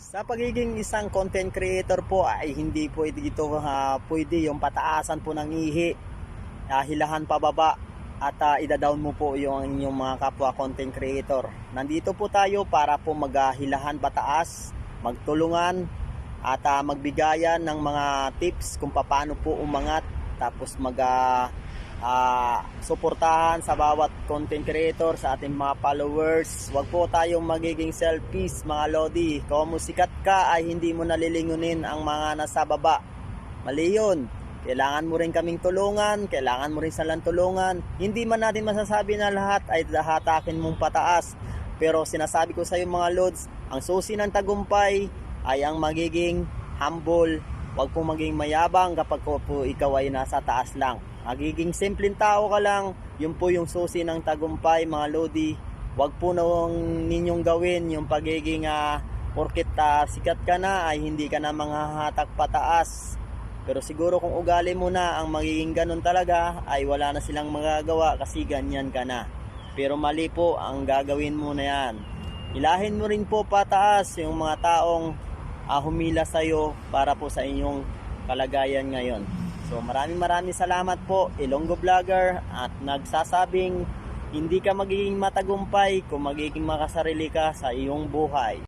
Sa pagiging isang content creator po ay hindi pwede ito ah, pwede yung pataasan po ng ihi, ah, hilahan pababa at ah, ida-down mo po yung inyong mga kapwa content creator. Nandito po tayo para po maghilahan pataas, magtulungan at ah, magbigayan ng mga tips kung paano po umangat tapos mag ah, ah, suportahan sa bawat content creator sa ating mga followers. Huwag po tayong magiging selfies mga lodi. Kung musikat ka ay hindi mo nalilingunin ang mga nasa baba. Mali yun. Kailangan mo rin kaming tulungan, kailangan mo rin silang tulungan. Hindi man natin masasabi na lahat ay hatakin mong pataas. Pero sinasabi ko sa iyo mga lods, ang susi ng tagumpay ay ang magiging humble. Huwag po maging mayabang kapag po, po ikaw ay nasa taas lang. Magiging simpleng tao ka lang, yun po yung susi ng tagumpay mga lodi. Huwag po nung ninyong gawin yung pagiging ah, porkit ah, sikat ka na ay hindi ka na mga hatak pataas. Pero siguro kung ugali mo na ang magiging ganun talaga ay wala na silang magagawa kasi ganyan ka na. Pero mali po ang gagawin mo na yan. Ilahin mo rin po pataas yung mga taong ah, humila sa iyo para po sa inyong kalagayan ngayon. So maraming maraming salamat po Ilonggo Vlogger at nagsasabing hindi ka magiging matagumpay kung magiging makasarili ka sa iyong buhay.